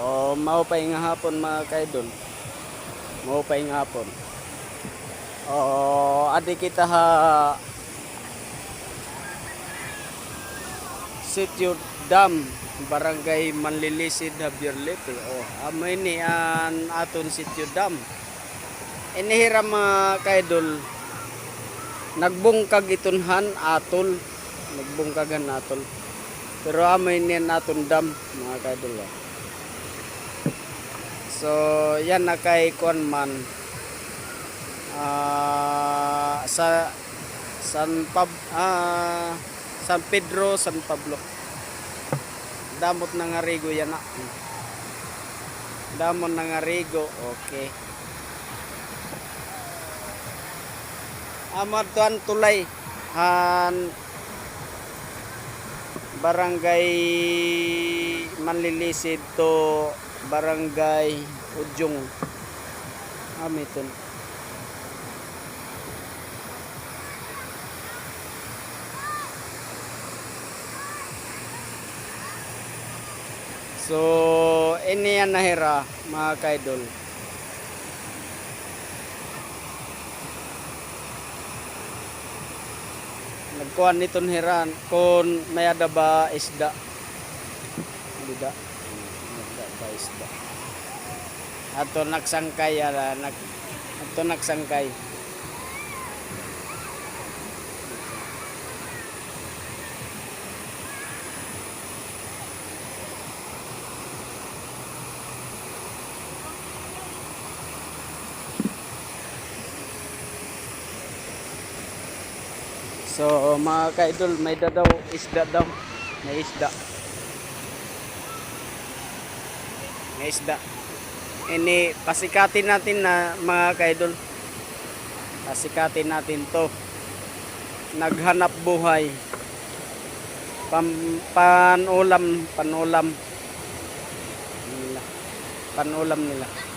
O maupay nga hapon mga kaidol. Maupay nga hapon. O adi kita ha Sitio Dam Barangay Manlilisid Javier Lepe. O amoy ni an aton Sitio Dam. Inihiram mga kaidol nagbungkag itunhan atol nagbungkagan atol pero amoy niyan aton dam mga kaidol ah. So yan na kay kuan man. Ah, sa San Pab ah, San Pedro San Pablo. Damot ng Arigo yan na damot ng Arigo okay. Amad tuan tulay han barangay Manlilisid to barangay Ujong Amiton So, ini yan nahira mga kaidol. nagkuhan nito hiran kung may ada isda Bida. Isda ba isda. Ato nagsangkay ala nag ato nagsangkay. So mga kaidol, may da daw, isda daw. May isda. May isda. Ini pasikatin natin na mga kaidol. Pasikatin natin to. Naghanap buhay. Pam, panulam, panulam. Nila. Panulam nila.